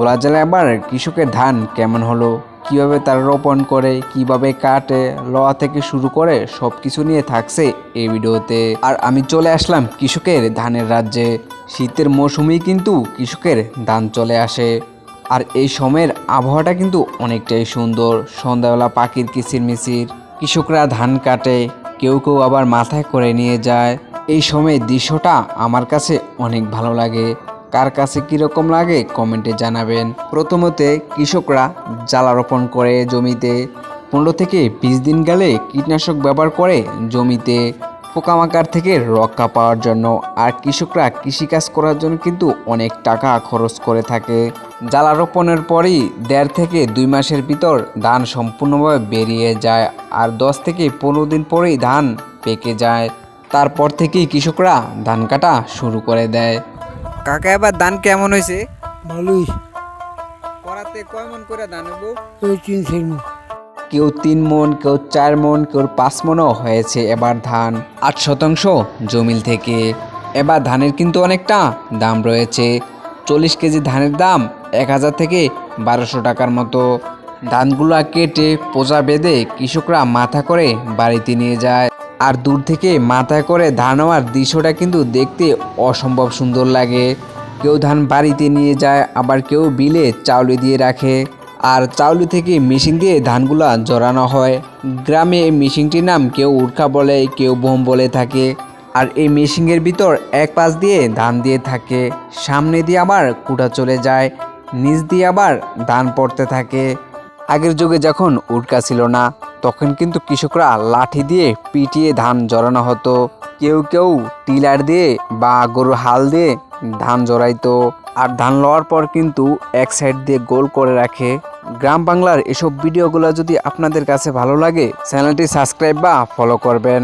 বলা যায় এবার কৃষকের ধান কেমন হলো? কীভাবে তারা রোপণ করে, কীভাবে কাটে লওয়া থেকে শুরু করে সব কিছু নিয়ে থাকছে এই ভিডিওতে। আর আমি চলে আসলাম কৃষকের ধানের রাজ্যে। শীতের মৌসুমেই কিন্তু কৃষকের ধান চলে আসে। আর এই সময়ের আবহাওয়াটা কিন্তু অনেকটাই সুন্দর। সন্ধ্যাবেলা পাখির কিচিরমিচির কৃষকরা ধান কাটে, কেউ কেউ আবার মাথায় করে নিয়ে যায়। এই সময়ের দৃশ্যটা আমার কাছে অনেক ভালো লাগে। কার কাছে কীরকম লাগে কমেন্টে জানাবেন। প্রথমতে, কৃষকরা জ্বালা রোপণ করে জমিতে। পনেরো থেকে বিশ দিন গেলে কীটনাশক ব্যবহার করে জমিতে পোকামাকড় থেকে রক্ষা পাওয়ার জন্য। আর কৃষকরা কৃষিকাজ করার জন্য কিন্তু অনেক টাকা খরচ করে থাকে। জ্বালা রোপণের পরই দেড় থেকে দুই মাসের ভিতর ধান সম্পূর্ণভাবে বেরিয়ে যায় আর দশ থেকে পনেরো দিন পরেই ধান পেকে যায়। তারপর থেকেই কৃষকরা ধান কাটা শুরু করে দেয়। কাকা এবার ধান কেমন হয়েছে? ভালোই। করাতে কয় মন করে ধান হব ওই তিন সেরমু কেউ তিন মন কেউ চার মন কেউ পাঁচ মনও হয়েছে এবার ধান। আট শতাংশ জমিল থেকে। এবার ধানের কিন্তু অনেকটা দাম রয়েছে। চল্লিশ কেজি ধানের দাম এক হাজার থেকে বারোশো টাকার মতো। ধানগুলো কেটে পোজা বেঁধে কৃষকরা মাথা করে বাড়িতে নিয়ে যায়। আর দূর থেকে মাথায় করে ধান হওয়ার দৃশ্যটা কিন্তু দেখতে অসম্ভব সুন্দর লাগে। কেউ ধান বাড়িতে নিয়ে যায়, আবার কেউ বিলে চাউলে দিয়ে রাখে। আর চাউলি থেকে মেশিন দিয়ে ধানগুলা জড়ানো হয়। গ্রামে এই মেশিনটির নাম কেউ উড়কা বলে, কেউ বোম বলে থাকে। আর এই মেশিনের ভিতর এক পাশ দিয়ে ধান দিয়ে থাকে, সামনে দিয়ে আবার কুটা চলে যায়, নিচ দিয়ে আবার ধান পড়তে থাকে। আগের যুগে যখন উটকা ছিল না তখন কিন্তু কৃষকরা লাঠি দিয়ে পিটিয়ে ধান জড়ানো হতো। কেউ কেউ টিলার দিয়ে বা গরুর হাল দিয়ে ধান জড়াইতো। আর ধান লওয়ার পর কিন্তু এক সাইড দিয়ে গোল করে রাখে। গ্রাম বাংলার এসব ভিডিওগুলো যদি আপনাদের কাছে ভালো লাগে, চ্যানেলটি সাবস্ক্রাইব বা ফলো করবেন।